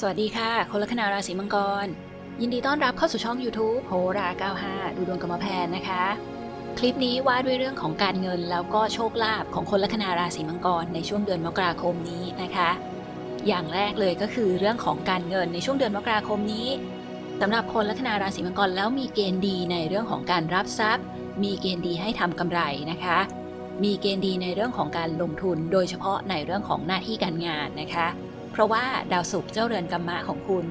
สวัสดีค่ะคนลัคนาราศีมังกร ยินดีต้อนรับเข้าสู่ช่อง YouTube โหรา 95 ดูดวงกรรมแพนนะคะ คลิปนี้ว่าด้วยเรื่องของการเงินแล้วก็โชคลาภของคนลัคนาราศีมังกรในช่วงเดือนมกราคมนี้นะคะ อย่างแรกเลยก็คือเรื่องของการเงินในช่วงเดือนมกราคมนี้สำหรับคนลัคนาราศีมังกรแล้วมีเกณฑ์ดีในเรื่องของการรับทรัพย์ มีเกณฑ์ดีให้ทำกำไรนะคะ มีเกณฑ์ดีในเรื่องของการลงทุน โดยเฉพาะในเรื่องของหน้าที่การงานนะคะ ราะว่าดาวศุกร์เจ้าเรือนกรรมะของคุณ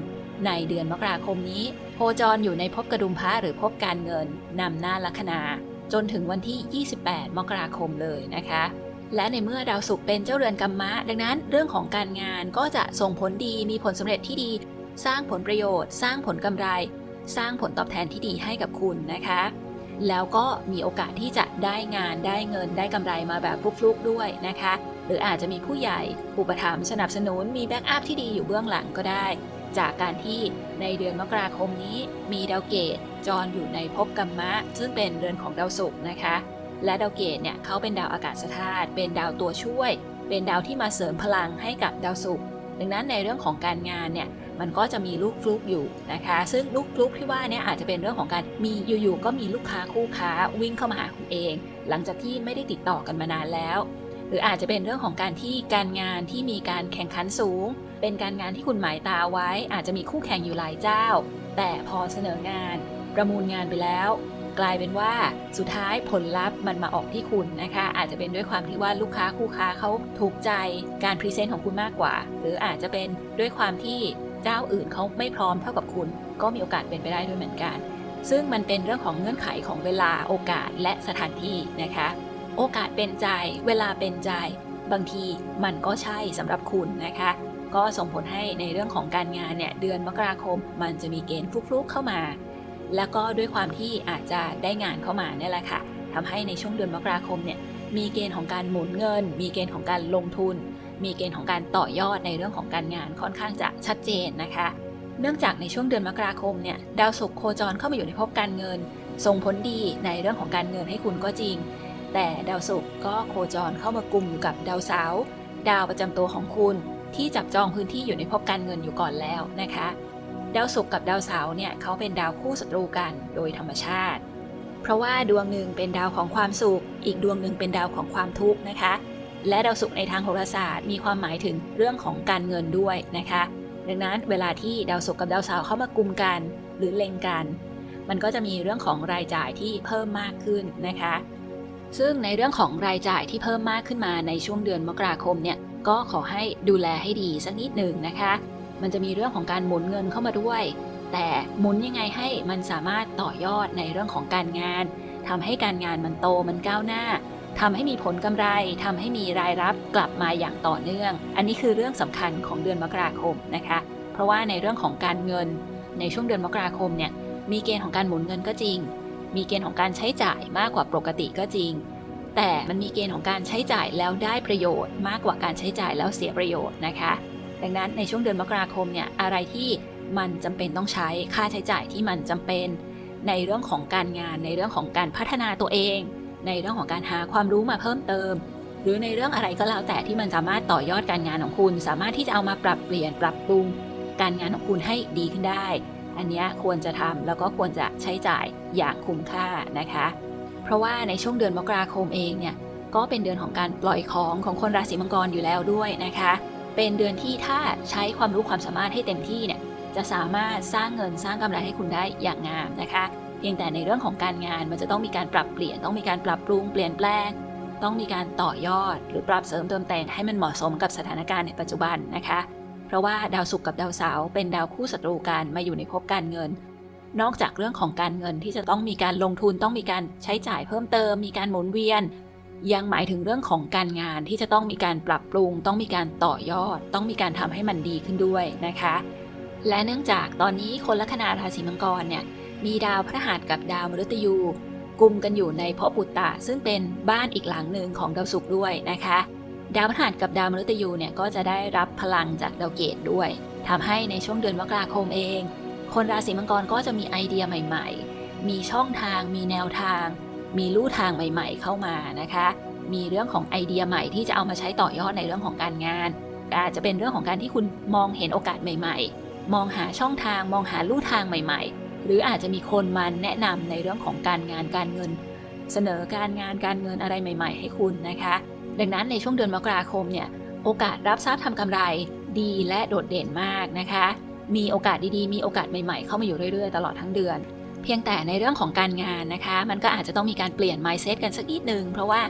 ในเดือนมกราคมนี้ โคจรอยู่ในภพกระดุมพระหรือภพการเงินนำหน้าลัคนา จนถึงวันที่ 28 มกราคมเลยนะคะ และในเมื่อดาวศุกร์เป็นเจ้าเรือนกรรมะ ดังนั้นเรื่องของการงานก็จะส่งผลดีมีผลสำเร็จที่ดี สร้างผลประโยชน์ สร้างผลกำไร สร้างผลตอบแทนที่ดีให้กับคุณนะคะ แล้วก็มีโอกาสที่จะได้งานได้เงินได้กำไรมาแบบฟลุกๆด้วยนะคะ หรืออาจจะมีผู้ใหญ่อุปถัมภ์สนับสนุนมีแบ็กอัพที่ดีอยู่เบื้องหลังก็ได้ จากการที่ในเดือนมกราคมนี้ มีดาวเกตจรอยู่ในภพกรรมะ ซึ่งเป็นเรือนของดาวศุกร์นะคะ และดาวเกตเนี่ยเขาเป็นดาวอากาศธาตุเป็นดาวตัวช่วย เป็นดาวที่มาเสริมพลังให้กับดาวศุกร์ ดังนั้นในเรื่องของการงานเนี่ยมันก็จะมีลูกฟลุกอยู่นะคะ ซึ่งลูกฟลุกที่ว่าเนี่ยอาจจะเป็นเรื่องของการมีอยู่ๆก็มีลูกค้าคู่ค้าวิ่งเข้ามาหาคุณเอง หลังจากที่ไม่ได้ติดต่อกันมานานแล้ว หรืออาจจะเป็นเรื่องของการที่การงานที่มีการแข่งขันสูง เป็นการงานที่คุณหมายตาไว้ อาจจะมีคู่แข่งอยู่หลายเจ้า แต่พอเสนองาน ประมูลงานไปแล้ว กลายเป็นว่าสุดท้ายผลลัพธ์มันมาออกที่คุณนะคะ อาจจะเป็นด้วยความที่ว่าลูกค้าคู่ค้าเขาถูกใจการพรีเซนต์ของคุณมากกว่า หรืออาจจะเป็นด้วยความที่เจ้าอื่นเขาไม่พร้อมเท่ากับคุณ ก็มีโอกาสเป็นไปได้ด้วยเหมือนกัน ซึ่งมันเป็นเรื่องของเงื่อนไขของเวลาโอกาสและสถานที่นะคะ โอกาสเป็นใจ เวลาเป็นใจ บางทีมันก็ใช่สำหรับคุณนะคะก็ส่งผลให้ในเรื่องของการงานเนี่ยเดือนมกราคม มันจะมีเกณฑ์ฟลุกๆเข้ามา แล้วก็ด้วยความที่อาจจะได้งานเข้ามาเนี่ยแหละค่ะทำให้ในช่วงเดือนมกราคมเนี่ยมีเกณฑ์ของการหมุนเงิน มีเกณฑ์ของการลงทุน มีเกณฑ์ของการต่อยอดในเรื่องของการงานค่อนข้างจะชัดเจนนะคะ เนื่องจากในช่วงเดือนมกราคมเนี่ยดาวศุกร์โคจรเข้ามาอยู่ในภพการเงิน ส่งผลดีในเรื่องของการเงินให้คุณก็จริง แต่ดาวศุกร์ก็โคจรเข้ามากลุ่มอยู่กับดาวเสาร์ดาวประจำตัวของคุณที่จับจองพื้นที่อยู่ในภพการเงินอยู่ก่อนแล้วนะคะ ดาวศุกร์กับดาวเสาร์เนี่ยเขาเป็นดาวคู่ศัตรูกันโดยธรรมชาติ เพราะว่าดวงหนึ่งเป็นดาวของความสุข อีกดวงหนึ่งเป็นดาวของความทุกข์นะคะ และดาวศุกร์ในทางโหราศาสตร์ มีความหมายถึงเรื่องของการเงินด้วยนะคะ ดังนั้นเวลาที่ดาวศุกร์กับดาวเสาร์เข้ามากุมกันหรือเล็งกัน มันก็จะมีเรื่องของรายจ่ายที่เพิ่มมากขึ้นนะคะ ซึ่งในเรื่องของรายจ่ายที่เพิ่มมากขึ้นมาในช่วงเดือนมกราคมเนี่ยก็ขอให้ดูแลให้ดีสักนิดหนึ่งนะคะ มันจะมีเรื่องของการหมุนเงินเข้ามาด้วย แต่หมุนยังไงให้มันสามารถต่อยอดในเรื่องของการงานทำให้การงานมันโตมันก้าวหน้าทำให้มีผลกำไรทำให้มีรายรับกลับมาอย่างต่อเนื่อง อันนี้คือเรื่องสำคัญของเดือนมกราคมนะคะ เพราะว่าในเรื่องของการเงิน ในช่วงเดือนมกราคมเนี่ยมีเกณฑ์ของการหมุนเงินก็จริง มีเกณฑ์ของการใช้จ่ายมากกว่าปกติก็จริง แต่มันมีเกณฑ์ของการใช้จ่ายแล้วได้ประโยชน์ มากกว่าการใช้จ่ายแล้วเสียประโยชน์นะคะ ดังนั้นในช่วงเดือนมกราคมเนี่ยอะไรที่มันจำเป็นต้องใช้ค่าใช้จ่ายที่มันจำเป็นในเรื่องของการงาน ในเรื่องของการพัฒนาตัวเอง ในเรื่องของการหาความรู้มาเพิ่มเติม หรือในเรื่องอะไรก็แล้วแต่ที่มันสามารถต่อยอดการงานของคุณ สามารถที่จะเอามาปรับเปลี่ยนปรับปรุง การงานของคุณให้ดีขึ้นได้ อันนี้ควรจะทำแล้วก็ควรจะใช้จ่ายอย่างคุ้มค่านะคะ เพราะว่าในช่วงเดือนมกราคมเองเนี่ยก็เป็นเดือนของการปล่อยของของคนราศีมังกรอยู่แล้วด้วยนะคะ เป็นเดือนที่ถ้าใช้ความรู้ความสามารถให้เต็มที่เนี่ยจะสามารถสร้างเงินสร้างกำไรให้คุณได้อย่างงามนะคะ เพียงแต่ในเรื่องของการงานมันจะต้องมีการปรับเปลี่ยน ต้องมีการปรับปรุงเปลี่ยนแปลง ต้องมีการต่อยอด หรือปรับเสริมเติมแต่งให้มันเหมาะสมกับสถานการณ์ในปัจจุบันนะคะ เพราะว่าดาวศุกร์กับดาวเสาร์เป็นดาวคู่ศัตรูกันมาอยู่ในภพการเงิน นอกจากเรื่องของการเงินที่จะต้องมีการลงทุนต้องมีการใช้จ่ายเพิ่มเติม มีการหมุนเวียน ยังหมายถึงเรื่องของการงานที่จะต้องมีการปรับปรุง ต้องมีการต่อยอด ต้องมีการทำให้มันดีขึ้นด้วยนะคะ และเนื่องจากตอนนี้คนลัคนาราศีมังกรเนี่ยมีดาวพฤหัสกับดาวมฤตยูกลุ่มกันอยู่ในภพปุตตะซึ่งเป็นบ้านอีกหลังหนึ่งของดาวศุกร์ด้วยนะคะ ดาวพฤหัสกับดาวมฤตยูเนี่ยก็จะได้รับพลังจากดาวเกตด้วยทำให้ในช่วงเดือนมกราคมเอง คนราศีมังกรก็จะมีไอเดียใหม่ ๆ มีช่องทางมีแนวทาง มีลู่ทางใหม่ ๆ เข้ามานะคะ มีเรื่องของไอเดียใหม่ที่จะเอามาใช้ต่อยอดในเรื่องของการงาน อาจจะเป็นเรื่องของการที่คุณมองเห็นโอกาสใหม่ ๆ มองหาช่องทาง มองหาลู่ทางใหม่ ๆ หรืออาจจะมีคนมาแนะนำในเรื่องของการงานการเงิน เสนอการงานการเงินอะไรใหม่ ๆ ให้คุณนะคะ ดังนั้นในช่วงเดือนมกราคมเนี่ยโอกาสรับทรัพย์ทำกำไรดีและโดดเด่นมากนะคะ มีโอกาสดีๆ มีโอกาสใหม่ๆ เข้ามาอยู่เรื่อยๆ ตลอดทั้งเดือน พียงแต่ในเรื่องของการงานนะคะ มันก็อาจจะต้องมีการเปลี่ยน mindset กันสักนิดนึง เพราะว่า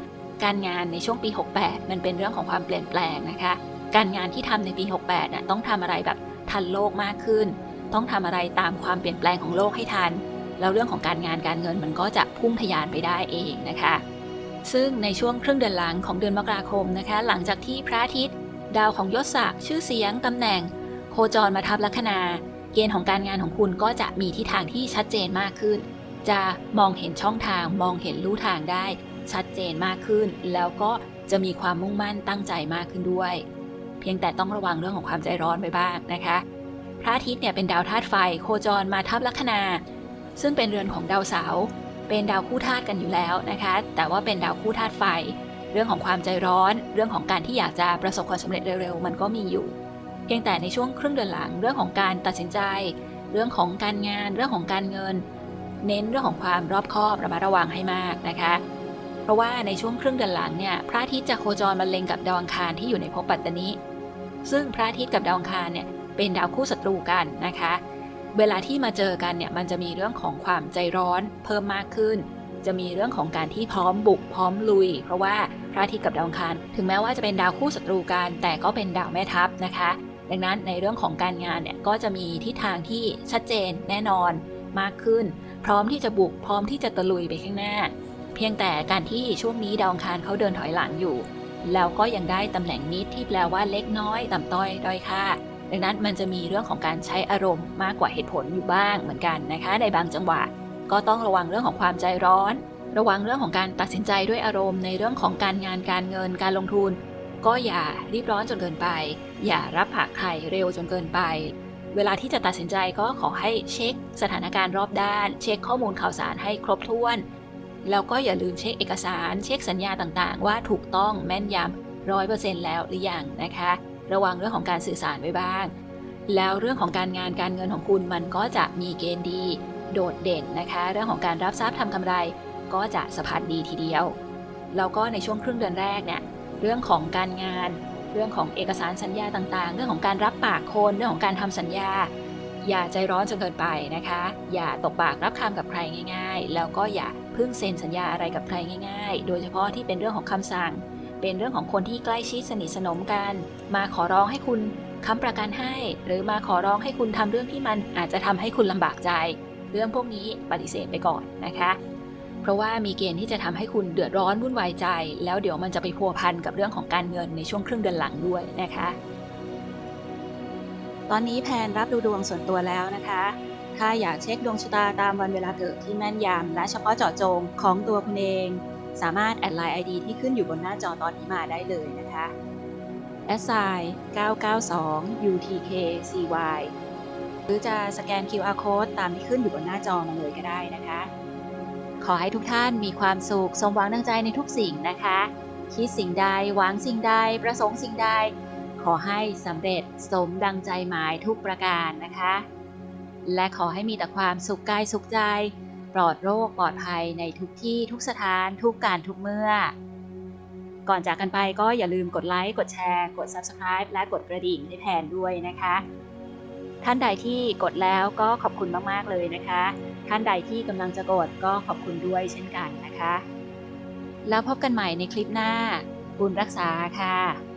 การงานในช่วงปี 68 มันเป็นเรื่องของความเปลี่ยนแปลงนะคะ การงานที่ทำในปี 68น่ะต้องทำอะไรแบบทันโลกมากขึ้น ต้องทำอะไรตามความเปลี่ยนแปลงของโลกให้ทัน แล้วเรื่องของการงานการเงินมันก็จะพุ่งทะยานไปได้เองนะคะ ซึ่งในช่วงครึ่งเดือนหลังของเดือนมกราคมนะคะ หลังจากที่พระอาทิตย์ ดาวของยศศักดิ์ชื่อเสียงตำแหน่ง โคจรมาทับลัคนา เกณฑ์ของการงานของคุณก็จะมีทิศทางที่ชัดเจนมากขึ้น จะมองเห็นช่องทางมองเห็นลู่ทางได้ ชัดเจนมากขึ้น แล้วก็จะมีความมุ่งมั่นตั้งใจมากขึ้นด้วย เพียงแต่ต้องระวังเรื่องของความใจร้อนไปบ้างนะคะ พระอาทิตย์เนี่ยเป็นดาวธาตุไฟโคจรมาทับลัคนา ซึ่งเป็นเรือนของดาวเสาร์เป็นดาวคู่ธาตุกันอยู่แล้วนะคะ แต่ว่าเป็นดาวคู่ธาตุไฟ เรื่องของความใจร้อน เรื่องของการที่อยากจะประสบความสำเร็จเร็วๆ มันก็มีอยู่ เพียงแต่ในช่วงครึ่งเดือนหลังเรื่องของการตัดสินใจ เรื่องของการงานเรื่องของการเงิน เน้นเรื่องของความรอบคอบระมัดระวังให้มากนะคะ เพราะว่าในช่วงครึ่งเดือนหลังเนี่ยพระอาทิตย์จะโคจรมาเล็งกับดาวอังคารที่อยู่ในภพปัตตานีซึ่งพระอาทิตย์กับดาวอังคารเนี่ยเป็นดาวคู่ศัตรูกันนะคะ เวลาที่มาเจอกันเนี่ยมันจะมีเรื่องของความใจร้อนเพิ่มมากขึ้น จะมีเรื่องของการที่พร้อมบุกพร้อมลุย เพราะว่าพระอาทิตย์กับดาวอังคาร ถึงแม้ว่าจะเป็นดาวคู่ศัตรูกันแต่ก็เป็นดาวแม่ทัพนะคะ ดังนั้นในเรื่องของการงานเนี่ยก็จะมีทิศทางที่ชัดเจนแน่นอนมากขึ้น พร้อมที่จะบุกพร้อมที่จะตะลุยไปข้างหน้า เพียงแต่การที่ช่วงนี้ดาวองคารเขาเดินถอยหลังอยู่ แล้วก็ยังได้ตำแหน่งนิดที่แปลว่าเล็กน้อยต่ำต้อยด้อยค่าดังนั้นมันจะมีเรื่องของการใช้อารมณ์มากกว่าเหตุผลอยู่บ้างเหมือนกันนะคะ ในบางจังหวะ ก็ต้องระวังเรื่องของความใจร้อน ระวังเรื่องของการตัดสินใจด้วยอารมณ์ในเรื่องของการงานการเงินการลงทุน ก็อย่ารีบร้อนจนเกินไป อย่ารับผักไข่เร็วจนเกินไป เวลาที่จะตัดสินใจก็ขอให้เช็คสถานการณ์รอบด้าน เช็คข้อมูลข่าวสารให้ครบถ้วน แล้วก็อย่าลืมเช็คเอกสาร เช็คสัญญาต่างๆ ว่าถูกต้องแม่นยำร้อยเปอร์เซ็นต์แล้วหรือยังนะคะ ระวังเรื่องของการสื่อสารไว้บ้าง แล้วเรื่องของการงานการเงินของคุณมันก็จะมีเกณฑ์ดี โดดเด่นนะคะ เรื่องของการรับทรัพย์ทำกำไร ก็จะสะพัดดีทีเดียวแล้วก็ในช่วงครึ่งเดือนแรกเนี่ย เรื่องของการงาน เรื่องของเอกสารสัญญาต่างๆ เรื่องของการรับปากคนเรื่องของการทำสัญญา อย่าใจร้อนจนเกินไปนะคะ อย่าตกปากรับคำกับใครง่าย ๆ แล้วก็อย่าเพิ่งเซ็นสัญญาอะไรกับใครง่าย ๆ โดยเฉพาะที่เป็นเรื่องของคำสั่ง เป็นเรื่องของคนที่ใกล้ชิดสนิทสนมกัน มาขอร้องให้คุณค้ำประกันให้ หรือมาขอร้องให้คุณทำเรื่องที่มันอาจจะทำให้คุณลำบากใจ เรื่องพวกนี้ปฏิเสธไปก่อนนะคะ ราะว่ามีเกณฑ์ที่จะทำให้คุณเดือดร้อนวุ่นวายใจ แล้วเดี๋ยวมันจะไปพัวพันกับเรื่องของการเงินในช่วงครึ่งเดือนหลังด้วยนะคะ ตอนนี้แพนรับดูดวงส่วนตัวแล้วนะคะ ถ้าอยากเช็คดวงชะตาตามวันเวลาเกิดที่แม่นยำและเฉพาะเจาะจงของตัวคุณเอง สามารถแอดไลน์ ID ที่ขึ้นอยู่บนหน้าจอตอนนี้มาได้เลยนะคะแอดไซน์992 UTKCY หรือจะสแกน QR code ตามที่ขึ้นอยู่บนหน้าจอมาเลยก็ได้นะคะ ขอให้ทุกท่านมีความสุข สมหวังดังใจในทุกสิ่งนะคะ คิดสิ่งใด หวังสิ่งใด ประสงค์สิ่งใด ขอให้สำเร็จสมดังใจหมายทุกประการนะคะ และขอให้มีแต่ความสุขกายสุขใจ ปลอดโรคปลอดภัยในทุกที่ทุกสถานทุกการทุกเมื่อ ก่อนจากกันไปก็อย่าลืมกดไลค์ กดแชร์ กด Subscribe และกดกระดิ่งให้แทนด้วยนะคะ ท่านใดที่กดแล้วก็ขอบคุณมากๆเลยนะคะ ท่านใดที่กำลังจะกดก็ขอบคุณด้วยเช่นกันนะคะ แล้วพบกันใหม่ในคลิปหน้า บุญรักษาค่ะ